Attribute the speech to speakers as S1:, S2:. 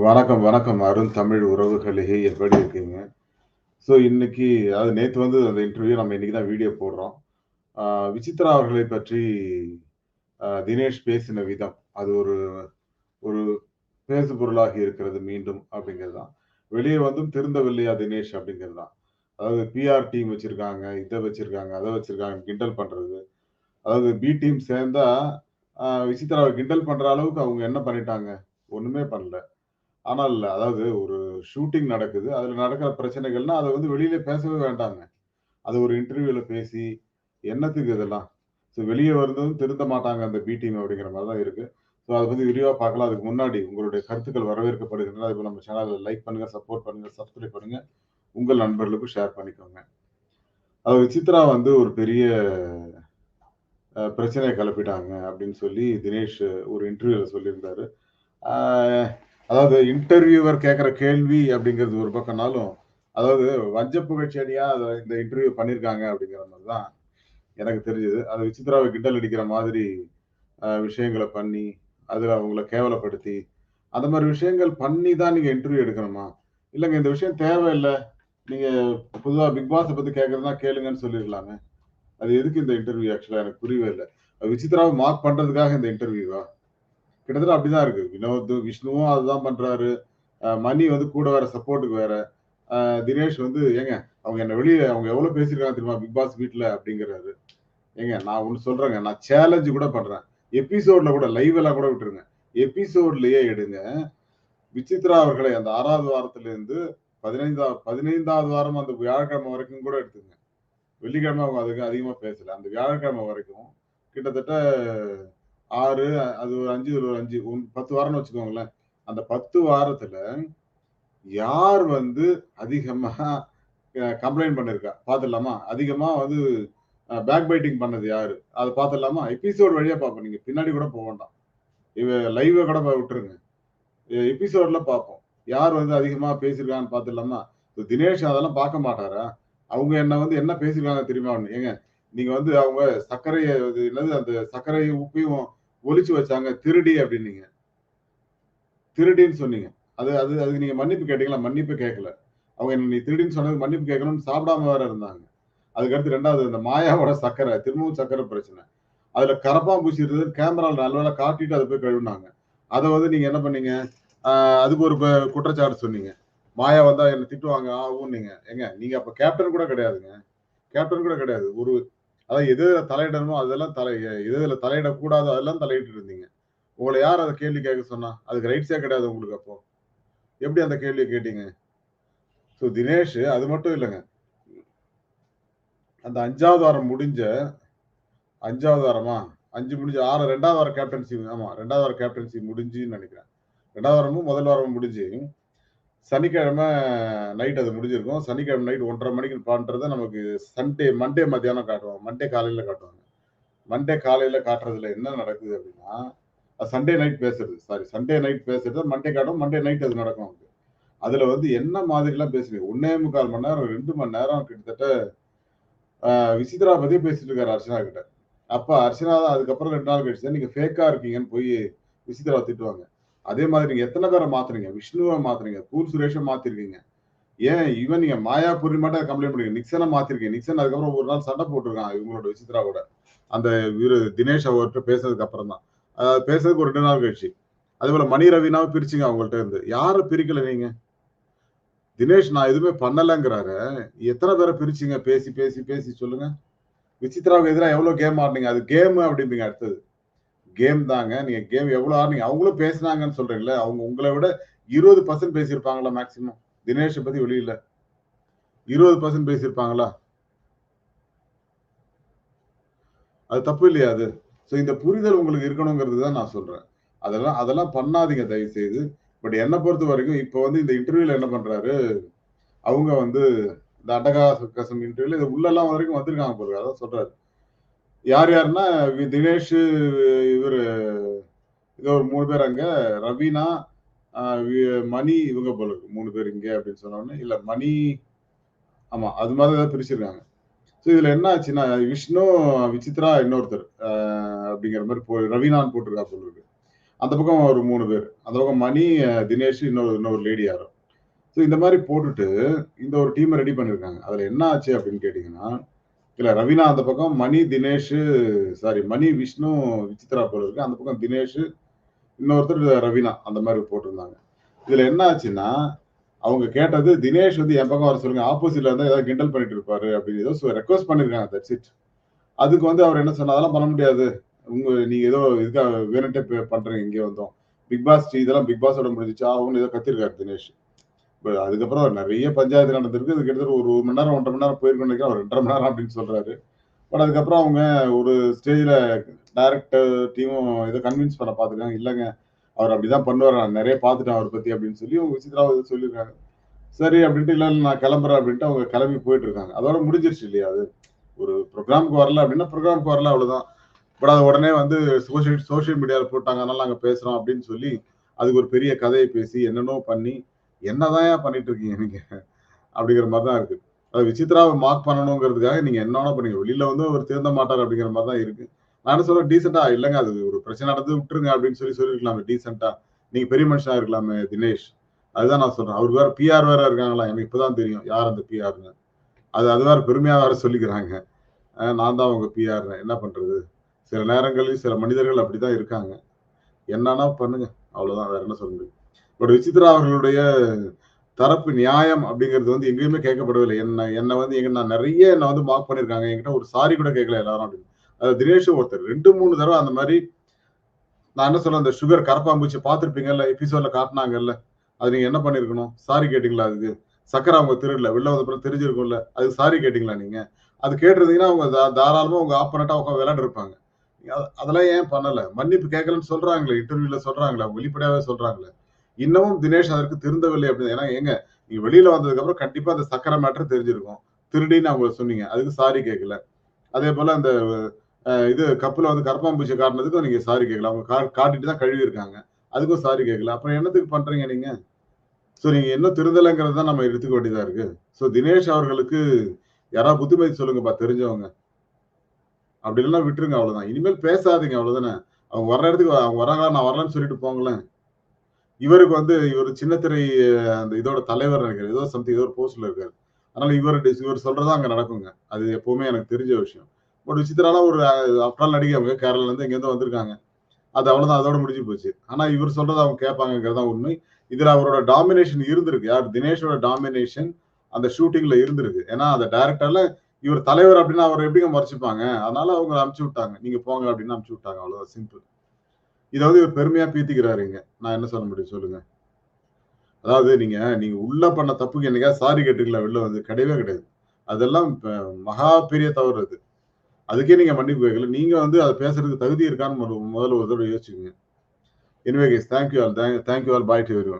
S1: வணக்கம், வணக்கம். அருண் தமிழ் உறவுகளே எப்படி இருக்கீங்க? ஸோ இன்னைக்கு அதாவது நேற்று வந்து அந்த இன்டர்வியூ நம்ம இன்னைக்கு தான் வீடியோ போடுறோம். விசித்ரா அவர்களை பற்றி தினேஷ் பேசின விதம், அது ஒரு ஒரு பேசு பொருளாகி இருக்கிறது மீண்டும் அப்படிங்கிறது தான். வெளியே வந்தும் திருந்தவில்லையா தினேஷ் அப்படிங்கிறது தான். அதாவது பிஆர் டீம் வச்சிருக்காங்க, இதை வச்சிருக்காங்க, அதை வச்சிருக்காங்க, கிண்டல் பண்றது. அதாவது பி டீம் சேர்ந்தா விசித்ராவை கிண்டல் பண்ற அளவுக்கு அவங்க என்ன பண்ணிட்டாங்க? ஒண்ணுமே பண்ணல. ஆனால் அதாவது ஒரு ஷூட்டிங் நடக்குது. அதுல நடக்கிற பிரச்சனைகள்னா, அதை வந்து வெளியில பேசவே வேண்டாங்க. அது ஒரு இன்டர்வியூல பேசி, என்னத்துக்கு இதெல்லாம்? ஸோ வெளியே வந்ததும் திருந்த மாட்டாங்க அந்த பி டீம் அப்படிங்கிற மாதிரி தான் இருக்கு. ஸோ அதை பத்தி விரிவாக பார்க்கலாம். அதுக்கு முன்னாடி உங்களுடைய கருத்துக்கள் வரவேற்கப்படுகின்றன. அதுக்கு நம்ம சேனலில் லைக் பண்ணுங்க, சப்போர்ட் பண்ணுங்க, சப்ஸ்கிரைப் பண்ணுங்க. உங்கள் நண்பர்களுக்கும் ஷேர் பண்ணிக்கோங்க. அது விசித்ரா வந்து ஒரு பெரிய பிரச்சனையை கிளப்பிட்டாங்க அப்படின்னு சொல்லி தினேஷ் ஒரு இன்டர்வியூல சொல்லியிருந்தாரு. அதாவது இன்டர்வியூவர் கேட்குற கேள்வி அப்படிங்கிறது ஒரு பக்கம்னாலும், அதாவது வஞ்ச புகழ்ச்சியடியா அதை இந்த இன்டர்வியூ பண்ணியிருக்காங்க அப்படிங்கிற மாதிரி தான் எனக்கு தெரிஞ்சது. அது விசித்ராவை கிண்டல் அடிக்கிற மாதிரி விஷயங்களை பண்ணி, அதில் அவங்கள கேவலப்படுத்தி, அந்த மாதிரி விஷயங்கள் பண்ணி தான் நீங்கள் இன்டர்வியூ எடுக்கணுமா? இல்லைங்க இந்த விஷயம் தேவையில்லை நீங்கள் புதுவாக பிக் பாஸை பற்றி கேட்கிறதுனா கேளுங்கன்னு சொல்லியிருக்கலாமே. அது எதுக்கு இந்த இன்டர்வியூ ஆக்சுவலாக எனக்கு புரியவே இல்லை விசித்ராவை மார்க் பண்ணுறதுக்காக இந்த இன்டர்வியூவா? கிட்டத்தட்ட அப்படிதான் இருக்கு. வினோத், விஷ்ணுவும் அதுதான் பண்றாரு. மணி வந்து கூட வேற சப்போர்ட்டுக்கு வேற. தினேஷ் வந்து ஏங்க அவங்க என்ன வெளியே அவங்க எவ்வளோ பேசியிருக்காங்க தெரியுமா? பிக் பாஸ் வீட்டுல அப்படிங்கிறாரு. ஏங்க நான் ஒன்று சொல்றேங்க. நான் சேலஞ்சு கூட பண்றேன். எபிசோட்ல கூட லைவ் எல்லாம் கூட விட்டுருங்க. எபிசோட்லயே எடுங்க. விசித்ரா அவர்களை அந்த ஆறாவது வாரத்துல இருந்து பதினைந்தாவது பதினைந்தாவது வாரம் அந்த வியாழக்கிழமை வரைக்கும் கூட எடுத்துங்க வெள்ளிக்கிழமை அவங்க அதுக்கு அதிகமா பேசல. அந்த வியாழக்கிழமை வரைக்கும் கிட்டத்தட்ட ஆறு அது ஒரு அஞ்சு ஒரு அஞ்சு ஒன் 10 வாரம்னு வச்சுக்கோங்களேன். அந்த 10 வாரத்துல யார் வந்து அதிகமா கம்ப்ளைண்ட் பண்ணியிருக்கா? பார்த்துடலாமா? அதிகமா வந்து பேக் பைட்டிங் பண்ணது யாரு? அதை பார்த்துடலாமா? எபிசோட் வழியா பார்ப்போம். நீங்க பின்னாடி கூட போக வேண்டாம். இவ லைவ்வ கூட விட்டுருங்க. எபிசோட்ல பார்ப்போம். யார் வந்து அதிகமா பேசியிருக்காங்கன்னு பார்த்துடலாமா? தினேஷ் அதெல்லாம் பார்க்க மாட்டாரா? அவங்க என்ன வந்து என்ன பேசியிருக்காங்க தெரியுமா? ஏங்க நீங்க வந்து அவங்க சர்க்கரையை என்னது அந்த சர்க்கரையும், உப்பையும் ஒளிச்சு வச்சாங்க. திருடி அப்படின்னீங்க. திருடின்னு சொன்னீங்க. அது அது அதுக்கு நீங்க மன்னிப்பு கேட்டீங்களா? மன்னிப்பு கேட்கல. அவங்க நீ திருடின்னு சொன்னது மன்னிப்பு கேட்கணும்னு சாப்பிடாம வேற இருந்தாங்க. அதுக்கடுத்து ரெண்டாவது இந்த மாயாவோட சக்கரை திரும்பவும் சக்கரை பிரச்சனை. அதுல கரப்பான்பூச்சி இருந்ததுன்னு கேமராவில் நல்லவேளை காட்டிட்டு அதை போய் கழுவினாங்க அதை வந்து நீங்க என்ன பண்ணீங்க? அதுக்கு ஒரு குற்றச்சாட்டு சொன்னீங்க. மாயா வந்தா என்ன திட்டுவாங்க, ஆகும் நீங்க ஏங்க நீங்க அப்ப கேப்டன் கூட கிடையாதுங்க. கேப்டன் கூட கிடையாது. ஒரு அதாவது எது எதுல தலையிடணுமோ அதெல்லாம் தலை எது இதில் தலையிடக்கூடாதோ அதெல்லாம் தலையிட்டு இருந்தீங்க. உங்களை யார் அதை கேள்வி கேட்க சொன்னா? அதுக்கு ரைட்ஸே கிடையாது உங்களுக்கு அப்போ. எப்படி அந்த கேள்வியை கேட்டீங்க? ஸோ தினேஷ் அது மட்டும் இல்லைங்க அந்த அஞ்சாவது வாரம் முடிஞ்ச அஞ்சாவது வாரமா? அஞ்சு முடிஞ்சு 6 2வது வாரம் கேப்டன்சி ஆமா ரெண்டாவது வாரம் கேப்டன்சி முடிஞ்சுன்னு நினைக்கிறேன் ரெண்டாவது வாரமும் முதல் வாரமும் முடிஞ்சு, சனிக்கிழமை நைட் அது முடிஞ்சிருக்கும். சனிக்கிழமை நைட் 1:30 மணிக்கு பண்றத நமக்கு சண்டே மண்டே மத்தியானம் காட்டுவாங்க. மண்டே காலையில காட்டுவாங்க. மண்டே காலையில காட்டுறதுல என்ன நடக்குது அப்படின்னா, சண்டே நைட் பேசுறது. சாரி சண்டே நைட் பேசுறது மண்டே காட்டும். மண்டே நைட் அது நடக்கும். அதுல வந்து என்ன மாதிரிலாம் பேசுவீங்க ஒன்னே முக்கால் மணி நேரம், ரெண்டு மணி நேரம் கிட்டத்தட்ட விசித்ரா பத்தியே பேசிட்டு இருக்காரு அர்ச்சனா கிட்ட. அப்ப அர்ச்சனா தான் அதுக்கப்புறம் ரெண்டு நாள் கழிச்சு நீங்கள் நீங்க ஃபேக்கா இருக்கீங்கன்னு போய் விசித்ரா திட்டுவாங்க. அதே மாதிரி நீங்க எத்தனை பேரை மாத்துறீங்க விஷ்ணுவை மாத்துறீங்க கூல் சுரேஷை மாத்திருக்கீங்க. ஏன் ஈவன் நீங்க மாயா பூர்ணிமாட்ட மட்டும் கம்ப்ளைண்ட் பண்ணீங்க. நிக்சனை மாத்திருக்கீங்க. நிக்சன் அதுக்கப்புறம் ஒரு நாள் சண்டை போட்டிருக்கான் இவங்களோட விசித்ராவோட. அந்த இவரு தினேஷ் அவர்கிட்ட பேசுனதுக்கு அப்புறம் தான். அதாவது பேசுறதுக்கு ஒரு ரெண்டு நாள் கழிச்சு. அதேபோல மணி ரவினாவும் பிரிச்சுங்க அவங்கள்ட்ட இருந்து. யாரை பிரிக்கல நீங்க? தினேஷ் நான் எதுவுமே பண்ணலங்கிறாரு. எத்தனை பேரை பிரிச்சீங்க பேசி, பேசி, பேசி சொல்லுங்க. விசித்ராவுக்கு எதிராக எவ்வளோ கேம் ஆடுனீங்க? அது கேம் அப்படிம்பீங்க அடுத்தது. கேம் தாங்க. நீங்க கேம் எவ்வளோ நீங்க அவங்களும் பேசினாங்கன்னு சொல்றீங்களே அவங்க உங்களை விட 20% பேசியிருப்பாங்களா மேக்ஸிமம்? தினேஷ பத்தி வெளியில. 20% பேசியிருப்பாங்களா? அது தப்பு இல்லையா அது? ஸோ இந்த புரிதல் உங்களுக்கு இருக்கணுங்கிறது தான் நான் சொல்றேன். அதெல்லாம் அதெல்லாம் பண்ணாதீங்க தயவு செய்து. பட் என்னை பொறுத்த வரைக்கும் இப்போ வந்து இந்த இன்டர்வியூல என்ன பண்றாரு, அவங்க வந்து இந்த அட்டகாசம் இன்டர்வியூல இது உள்ளெல்லாம் வரைக்கும் வந்திருக்காங்க போல அதான் சொல்றாரு. யார் யாருன்னா வி தினேஷ் இவரு இதோ ஒரு மூணு பேர் அங்க. ரவீனா, வி மணி இவங்க போல இருக்கு. 3 பேர் இங்கே அப்படின்னு சொன்னோடனே இல்லை மணி ஆமாம் அது மாதிரி ஏதாவது பிரிச்சிருக்காங்க. ஸோ இதில் என்ன ஆச்சுன்னா, விஷ்ணு, விசித்ரா இன்னொருத்தர். அப்படிங்கிற மாதிரி போ ரவீனான்னு போட்டிருக்கா சொல்லிருக்கு அந்த பக்கம் ஒரு மூணு பேர் அந்த பக்கம் மணி தினேஷ் இன்னொரு இன்னொரு லேடி யாரும் ஸோ இந்த மாதிரி போட்டுட்டு இந்த ஒரு டீமை ரெடி பண்ணியிருக்காங்க அதில் என்ன ஆச்சு அப்படின்னு கேட்டிங்கன்னா இல்ல ரவீனா அந்த பக்கம் மணி தினேஷ் சாரி மணி விஷ்ணு விசித்ரா போல இருக்கு. அந்த பக்கம் தினேஷ் இன்னொருத்தர் ரவீனா அந்த மாதிரி போட்டிருந்தாங்க. இதுல என்ன ஆச்சுன்னா அவங்க கேட்டது தினேஷ் வந்து என் பக்கம் வர சொல்லுங்க. ஆப்போசிட்ல இருந்தா ஏதாவது கிண்டல் பண்ணிட்டு இருப்பாரு அப்படின்னு ஏதோ ரெக்வஸ்ட் பண்ணிருக்காங்க தட்ஸ் இட் அதுக்கு வந்து அவர் என்ன சொன்னா அதெல்லாம் பண்ண முடியாது. உங்க நீங்க ஏதோ இதுக்காக வேணுட்டே பண்றீங்க இங்கே வந்தோம். பிக் பாஸ் இதெல்லாம் பிக் பாஸோட முடிஞ்சிச்சு? அவங்க ஏதோ கத்திருக்காரு தினேஷ். அதுக்கப்புறம் நிறைய பஞ்சாயத்து நடந்திருக்கு. அது கிட்டத்தட்ட ஒரு ஒரு மணி நேரம் ஒன்றரை மணி நேரம் போயிருக்கோம் நினைக்கிறேன். அவர் ரெண்டரை மணி நேரம் அப்படின்னு சொல்றாரு. பட் அதுக்கப்புறம் அவங்க ஒரு ஸ்டேஜில் டைரக்டர் டீமும் இதை கன்வின்ஸ் பண்ண பார்த்துருக்காங்க இல்லைங்க அவர் அப்படிதான் பண்ணுவார். நான் நிறைய பார்த்துட்டேன் அவரை பற்றி அப்படின்னு சொல்லி அவங்க விசித்ரா வந்து சொல்லியிருக்காங்க சரி அப்படின்ட்டு இல்லை இல்லை, நான் கிளம்புறேன் அப்படின்ட்டு அவங்க கிளம்பி போயிட்டு இருக்காங்க அதோட முடிஞ்சிருச்சு இல்லையா அது? ஒரு ப்ரோக்ராமுக்கு வரல அப்படின்னா ப்ரோக்ராமுக்கு வரல அவ்வளோதான் பட் அது உடனே வந்து சோஷியல் சோஷியல் மீடியாவில் போட்டாங்க. அதனால நாங்கள் பேசுகிறோம் அப்படின்னு சொல்லி அதுக்கு ஒரு பெரிய கதையை பேசி என்னென்னோ பண்ணி என்னதான் பண்ணிட்டு இருக்கீங்க நீங்க? அப்படிங்கிற மாதிரி தான் இருக்கு. அது விசித்ராவை மார்க் பண்ணணுங்கிறதுக்காக நீங்க என்ன வேணா பண்ணீங்க. வெளியில வந்து அவர் திருந்த மாட்டார் அப்படிங்கிற மாதிரி தான் இருக்கு. நான் என்ன சொல்றேன் டீசெண்டா இல்லைங்க அது ஒரு பிரச்சனை நடந்து விட்டுருங்க அப்படின்னு சொல்லி சொல்லியிருக்கலாமே டீசெண்டா நீங்க பெரிய மனுஷனா இருக்கலாமே தினேஷ். அதுதான் நான் சொல்றேன். அவருக்கு வேற பிஆர் வேற இருக்காங்களா? எனக்கு இப்பதான் தெரியும். யார் அந்த பிஆர்னு அது அது வேற பெருமையா வேற சொல்லிக்கிறாங்க. நான் தான் அவங்க பிஆர் என்ன பண்றது? சில நேரங்களில் சில மனிதர்கள் அப்படிதான் இருக்காங்க. என்னன்னா பண்ணுங்க. அவ்வளவுதான். வேற என்ன சொல்ல முடியும்? பட் விசித்ரா அவர்களுடைய தரப்பு நியாயம் அப்படிங்கிறது வந்து எங்கேயுமே கேட்கப்படவில்லை. என்ன என்னை வந்து எங்க நான் நிறைய என்ன வந்து மார்க் பண்ணியிருக்காங்க. என்கிட்ட ஒரு சாரி கூட கேட்கல எல்லாரும் அப்படின்னு. அது தினேஷ் ஒருத்தர் ரெண்டு மூணு தடவை அந்த மாதிரி நான் என்ன சொல்ல அந்த சுகர் கரப்பாம்பூச்சி பார்த்துருப்பீங்கல்ல எபிசோட்ல காட்டினாங்கல்ல அது நீங்க என்ன பண்ணிருக்கணும் சாரி கேட்டீங்களா அதுக்கு? சக்கரை அவங்க திருடல வெளில வந்த பிறகு தெரிஞ்சிருக்கும்ல அதுக்கு சாரி கேட்டீங்களா நீங்க? அது கேட்டிருந்தீங்கன்னா அவங்க தா- தாராளமா உங்க ஆப்பனட்டா உட்காந்து விளையாண்டு இருப்பாங்க. அதெல்லாம் ஏன் பண்ணல? மன்னிப்பு கேட்கலன்னு சொல்றாங்களே இன்டர்வியூல சொல்றாங்களே வெளிப்படையாவே சொல்றாங்களே. இன்னமும் தினேஷ் அதற்கு திருந்தவில்லை அப்படின்னு. ஏன்னா எங்க நீங்க வெளியில வந்ததுக்கு அப்புறம் கண்டிப்பா அந்த சக்கரை மேட்டர் தெரிஞ்சிருக்கும். திருடின்னு அவங்க சொன்னீங்க. அதுக்கு சாரி கேட்கல அதே போல அந்த இது கப்பில் வந்து கரப்பாம்பூச்சி காட்டினதுக்கும் நீங்க சாரி கேட்கல அவங்க கா- காட்டிட்டு தான் கழுவி இருக்காங்க அதுக்கும் சாரி கேட்கல அப்புறம் என்னத்துக்கு பண்றீங்க நீங்க? ஸோ நீங்க இன்னும் திருந்தலைங்கிறது தான் நம்ம எடுத்துக்க வேண்டியதா இருக்கு. ஸோ தினேஷ் அவர்களுக்கு யாராவது புத்திமதி சொல்லுங்கப்பா தெரிஞ்சவங்க. அப்படி இல்லைன்னா விட்டுருங்க அவ்வளவுதான். இனிமேல் பேசாதீங்க அவ்வளவுதானே. அவங்க வர்ற இடத்துக்கு அவங்க வராங்களா நான் வரலன்னு சொல்லிட்டு போங்களேன். இவருக்கு வந்து இவர் சின்ன திரை அந்த இதோட தலைவர் நினைக்கிறார் ஏதோ சம்திங் ஏதோ ஒரு போஸ்ட்ல இருக்காரு. அதனால இவர் இவர் சொல்றதா அங்க நடக்குங்க. அது எப்பவுமே எனக்கு தெரிஞ்ச விஷயம். பட் விசித்திரால ஒரு அப்டால் நடிகை அவங்க கேரளால இருந்து எங்கேருந்து வந்திருக்காங்க. அது அவ்வளவுதான் அதோட முடிஞ்சு போச்சு. ஆனா இவர் சொல்றதை அவங்க கேட்பாங்கிறதா தான் உண்மை. இதுல அவரோட டாமினேஷன் இருந்திருக்கு. யார்? தினேஷோட டாமினேஷன் அந்த ஷூட்டிங்ல இருந்திருக்கு. ஏன்னா அந்த டைரக்டர்ல இவர் தலைவர் அப்படின்னு அவர் எப்படிங்க மறைச்சிப்பாங்க? அதனால அவங்க அமுச்சு விட்டாங்க. நீங்க போங்க அப்படின்னு அமுச்சு விட்டாங்க. அவ்வளவுதான். சிம்பிள் இதை வந்து இவர் பெருமையா பீத்திக்கிறாருங்க நான் என்ன சொல்ல முடியும் சொல்லுங்க. அதாவது நீங்க நீங்க உள்ள பண்ண தப்புக்கு என்னைக்கா சாரி கேட்டுக்கல வெளில வந்து கிடையவே கிடையாது. அதெல்லாம் மகா பெரிய தவறு அது. அதுக்கே நீங்க மன்னிப்பு கேட்கல. நீங்க வந்து அதை பேசுறதுக்கு தகுதி இருக்கான்னு முதல்ல ஒரு தடவை யோசிச்சுக்கோங்க. Anyway guys thank you all thank you all bye to every